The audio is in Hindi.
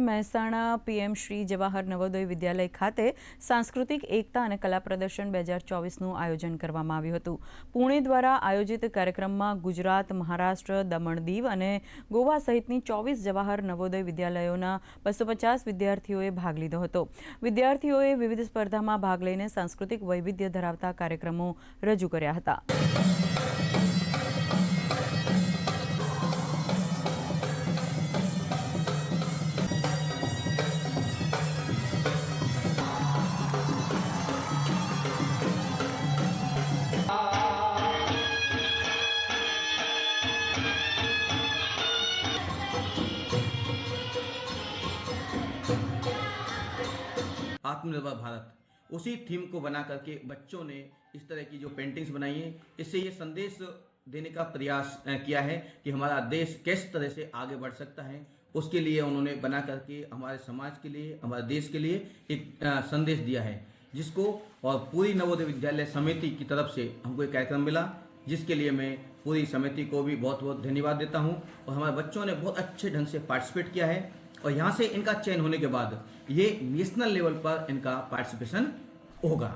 મહેસાણા પીએમ શ્રી જવાહર નવોદય વિદ્યાલય ખાતે સાંસ્કૃતિક એકતા અને કલા પ્રદર્શન બે હજાર ચોવીસનું આયોજન કરવામાં આવ્યું હતું. પુણે દ્વારા આયોજિત કાર્યક્રમમાં ગુજરાત, મહારાષ્ટ્ર, દમણ દીવ અને ગોવા સહિતની ચોવીસ જવાહર નવોદય વિદ્યાલયોના બસો પચાસ વિદ્યાર્થીઓએ ભાગ લીધો હતો. વિદ્યાર્થીઓએ વિવિધ સ્પર્ધામાં ભાગ લઈને સાંસ્કૃતિક વૈવિધ્ય ધરાવતા કાર્યક્રમો રજૂ કર્યા હતા. आत्मनिर्भर भारत। उसी थीम को बना करके बच्चों ने इस तरह की जो पेंटिंग्स बनाई है, इससे ये संदेश देने का प्रयास किया है कि हमारा देश किस तरह से आगे बढ़ सकता है। उसके लिए उन्होंने बना करके हमारे समाज के लिए, हमारे देश के लिए एक संदेश दिया है, जिसको और पूरी नवोदय विद्यालय समिति की तरफ़ से हमको एक कार्यक्रम मिला, जिसके लिए मैं पूरी समिति को भी बहुत बहुत धन्यवाद देता हूँ। और हमारे बच्चों ने बहुत अच्छे ढंग से पार्टिसिपेट किया है। और यहाँ से इनका चयन होने के बाद ये नेशनल लेवल पर इनका पार्टिसिपेशन होगा।